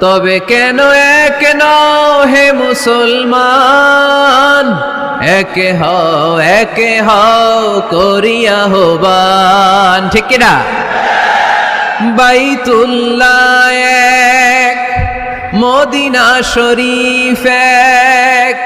তবে কেন এক হে মুসলমান? একে হও একে হও করিয়া হবান ঠিক কিনা? বাইতুল্লাহ এক, মদিনা শরীফ এক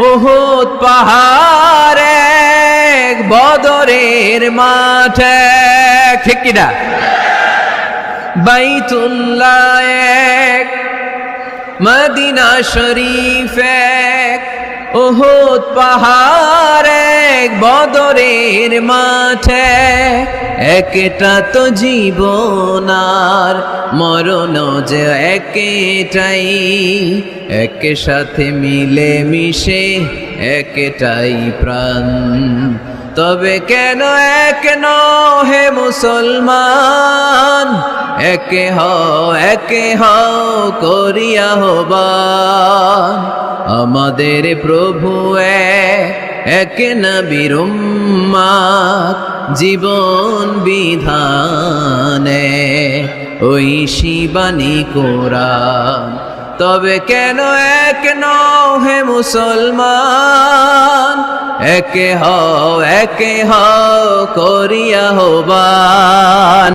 ওহুদ পাহাড় এক, বদরের মাঠ এক। ঠিক কিনা? বাইতুল্লাহ মদিনা শরীফ এক ওহুদ পাহাড় বদরের মাঠে একটা তো জীবন আর মরণ যে একেটাই এক সাথে মিলে মিশে একটাই প্রাণ। তবে কেন এক হে মুসলমান একে হও একে হও করিয়া হবান। আমাদের প্রভু এক, এক নবীর উম্মাদ, জীবন বিধানে ওই শিবানী কোরআন। তবে কেন এক হে মুসলমান? একে হও একে হও করিয়া হবান।